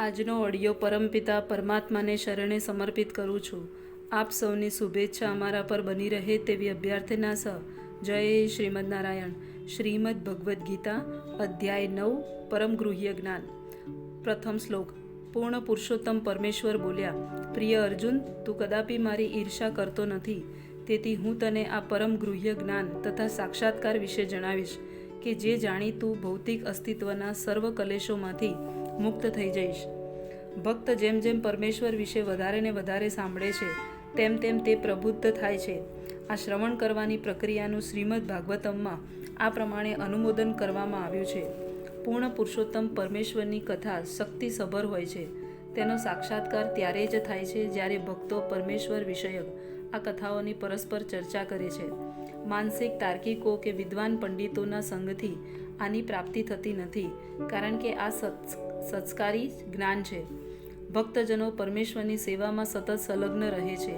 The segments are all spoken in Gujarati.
આજનો ઓડિયો પરમપિતા પરમાત્માને શરણે સમર્પિત કરું છું. આપ સૌની શુભેચ્છા અમારા પર બની રહે તેવી અભ્યાર્થના સહ જય શ્રીમદ નારાયણ. શ્રીમદ ભગવદ્ ગીતા, અધ્યાય નવ, પરમ ગૃહ્ય જ્ઞાન. પ્રથમ શ્લોક. પૂર્ણ પુરુષોત્તમ પરમેશ્વર બોલ્યા, પ્રિય અર્જુન, તું કદાપી મારી ઈર્ષા કરતો નથી. તેથી હું તને આ પરમ ગૃહ્ય જ્ઞાન તથા સાક્ષાત્કાર વિશે જણાવીશ કે જે જાણી તું ભૌતિક અસ્તિત્વના સર્વ કલેશોમાંથી મુક્ત થઈ જઈશ. ભક્ત જેમ જેમ પરમેશ્વર વિશે વધારે ને વધારે સાંભળે છે, તેમ તેમ તે પ્રબુદ્ધ થાય છે. આ શ્રવણ કરવાની પ્રક્રિયાનું શ્રીમદ ભાગવતમમાં આ પ્રમાણે અનુમોદન કરવામાં આવ્યું છે. પૂર્ણ પુરુષોત્તમ પરમેશ્વરની કથા શક્તિસભર હોય છે. તેનો સાક્ષાત્કાર ત્યારે જ થાય છે જ્યારે ભક્તો પરમેશ્વર વિષયક આ કથાઓની પરસ્પર ચર્ચા કરે છે. માનસિક, તાર્કિકો કે વિદ્વાન પંડિતોના સંગથી આની પ્રાપ્તિ થતી નથી, કારણ કે આ સત્સ સંસ્કારી જ્ઞાન છે. ભક્તજનો પરમેશ્વરની સેવામાં સતત સંલગ્ન રહે છે.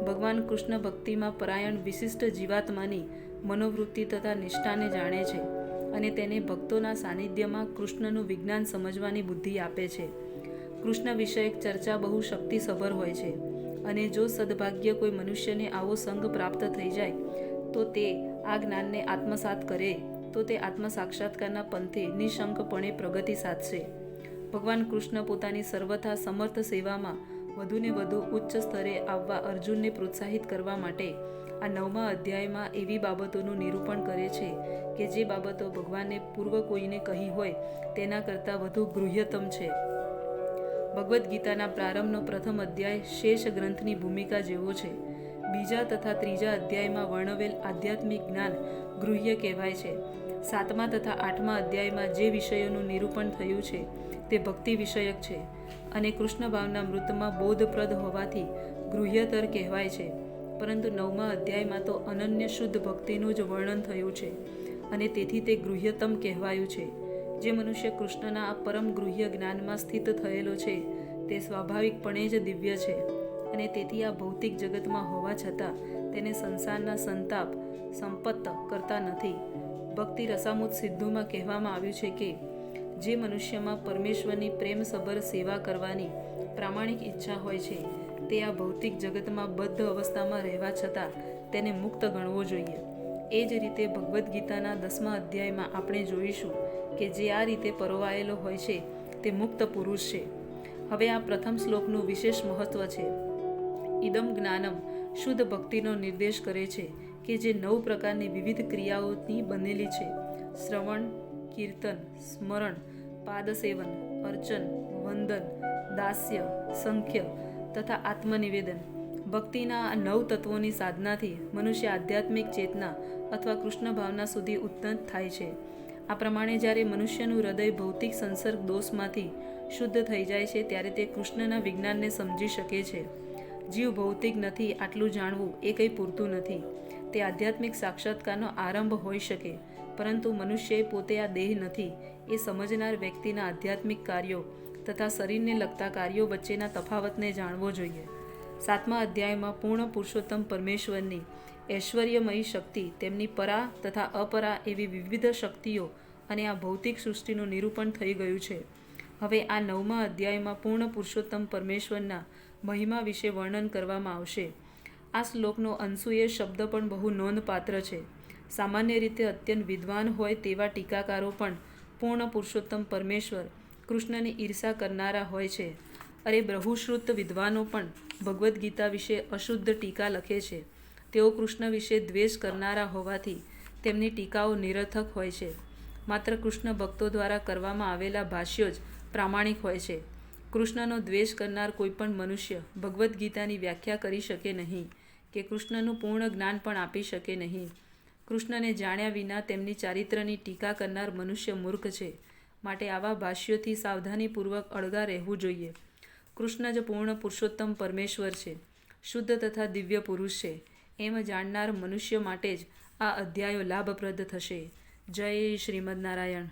ભગવાન કૃષ્ણ ભક્તિમાં પરાયણ વિશિષ્ટ જીવાત્માની મનોવૃત્તિ તથા નિષ્ઠાને જાણે છે અને તેને ભક્તોના સાનિધ્યમાં કૃષ્ણનું વિજ્ઞાન સમજવાની બુદ્ધિ આપે છે. કૃષ્ણ વિષયક ચર્ચા બહુ શક્તિસભર હોય છે અને જો સદભાગ્ય કોઈ મનુષ્યને આવો સંગ પ્રાપ્ત થઈ જાય, તો તે આ જ્ઞાનને આત્મસાત કરે, તો તે આત્મ સાક્ષાત્કારના પંથે નિશંકપણે પ્રગતિ સાધશે. ભગવાન કૃષ્ણ પોતાની સર્વથા સમર્થ સેવામાં વધુને વધુ ઉચ્ચ સ્તરે આવવા અર્જુનને પ્રોત્સાહિત કરવા માટે આ નવમા અધ્યાયમાં એવી બાબતોનું નિરૂપણ કરે છે કે જે બાબતો ભગવાને પૂર્વ કોઈને કહી હોય તેના કરતાં વધુ ગૃહ્યતમ છે. ભગવદ્ ગીતાના પ્રારંભનો પ્રથમ અધ્યાય શેષ ગ્રંથની ભૂમિકા જેવો છે. બીજા તથા ત્રીજા અધ્યાયમાં વર્ણવેલ આધ્યાત્મિક જ્ઞાન ગૃહ્ય કહેવાય છે. સાતમા તથા આઠમા અધ્યાયમાં જે વિષયોનું નિરૂપણ થયું છે તે ભક્તિ વિષયક છે અને કૃષ્ણ ભાવના મૃતમાં બોધપ્રદ હોવાથી ગૃહ્યતર કહેવાય છે. પરંતુ નવમા અધ્યાયમાં તો અનન્ય શુદ્ધ ભક્તિનું જ વર્ણન થયું છે અને તેથી તે ગૃહ્યતમ કહેવાયું છે. જે મનુષ્ય કૃષ્ણના આ પરમ ગૃહ્ય જ્ઞાનમાં સ્થિત થયેલો છે તે સ્વાભાવિકપણે જ દિવ્ય છે અને તેથી આ ભૌતિક જગતમાં હોવા છતાં તેને સંસારના સંતાપ, સંપત્ત કરતા નથી. ભક્તિ રસામુદ સિદ્ધુમાં કહેવામાં આવ્યું છે કે, જે મનુષ્યમાં પરમેશ્વરની પ્રેમસભર સેવા કરવાની પ્રામાણિક ઈચ્છા હોય છે, તે આ ભૌતિક જગતમાં બદ્ધ અવસ્થામાં રહેવા છતાં તેને મુક્ત ગણવો જોઈએ. એ જ રીતે ભગવદ્ ગીતાના દસમા અધ્યાયમાં આપણે જોઈશું કે જે આ રીતે પરોવાયેલો હોય છે, તે મુક્ત પુરુષ છે. હવે આ પ્રથમ શ્લોકનું વિશેષ મહત્વ છે. ઇદમ જ્ઞાનમ, શુદ્ધ ભક્તિનો નિર્દેશ કરે છે. કે જે નવ પ્રકારની વિવિધ ક્રિયાઓની બનેલી છે. શ્રવણ, કીર્તન, સ્મરણ, પાદસેવન, અર્ચન, વંદન, દાસ્ય, સંખ્ય તથા આત્મનિવેદન. ભક્તિના આ નવ તત્વોની સાધનાથી મનુષ્ય આધ્યાત્મિક ચેતના અથવા કૃષ્ણ ભાવના સુધી ઉત્તત થાય છે. આ પ્રમાણે જ્યારે મનુષ્યનું હૃદય ભૌતિક સંસર્ગ દોષમાંથી શુદ્ધ થઈ જાય છે, ત્યારે તે કૃષ્ણના વિજ્ઞાનને સમજી શકે છે. જીવ ભૌતિક નથી, આટલું જાણવું એ કંઈ પૂરતું નથી. તે આધ્યાત્મિક સાક્ષાત્કારનો આરંભ હોઈ શકે, પરંતુ મનુષ્ય પોતે આ દેહ નથી. એ સમજનાર વ્યક્તિના આધ્યાત્મિક કાર્યો તથા શરીરને લગતા કાર્યો વચ્ચેના તફાવતને જાણવો જોઈએ. સાતમા અધ્યાયમાં પૂર્ણ પુરુષોત્તમ પરમેશ્વરની ઐશ્વર્યમયી શક્તિ, તેમની પરા તથા અપરા એવી વિવિધ શક્તિઓ અને આ ભૌતિક સૃષ્ટિનું નિરૂપણ થઈ ગયું છે. હવે આ નવમા અધ્યાયમાં પૂર્ણ પુરુષોત્તમ પરમેશ્વરના મહિમા વિશે વર્ણન કરવામાં આવશે. આ શ્લોકનો અંશુએ શબ્દ પણ બહુ નોંધપાત્ર છે. સામાન્ય રીતે અત્યંત વિદ્વાન હોય તેવા ટીકાકારો પણ પૂર્ણ પુરુષોત્તમ પરમેશ્વર, કૃષ્ણની ઈર્ષા કરનારા હોય છે. અરે બ્રહુશ્રુત વિદ્વાનો પણ ભગવદ્ ગીતા વિશે અશુદ્ધ ટીકા લખે છે. તેઓ કૃષ્ણ વિશે દ્વેષ કરનારા હોવાથી તેમની ટીકાઓ નિરર્થક હોય છે. માત્ર કૃષ્ણ ભક્તો દ્વારા કરવામાં આવેલા ભાષ્યો જ પ્રામાણિક હોય છે. કૃષ્ણનો દ્વેષ કરનાર કોઈપણ મનુષ્ય ભગવદ્ ગીતાની વ્યાખ્યા કરી શકે નહીં. કે કૃષ્ણનું પૂર્ણ જ્ઞાન પણ આપી શકે નહીં. કૃષ્ણને જાણ્યા વિના તેમની ચારિત્રની ટીકા કરનાર મનુષ્ય મૂર્ખ છે. માટે આવા ભાષ્યોથી સાવધાનીપૂર્વક અળગા રહેવું જોઈએ. કૃષ્ણ જ પૂર્ણ પુરુષોત્તમ પરમેશ્વર છે. શુદ્ધ તથા દિવ્ય પુરુષ છે. એમ જાણનાર મનુષ્ય માટે જ આ અધ્યાયો લાભપ્રદ થશે. જય શ્રીમદ નારાયણ.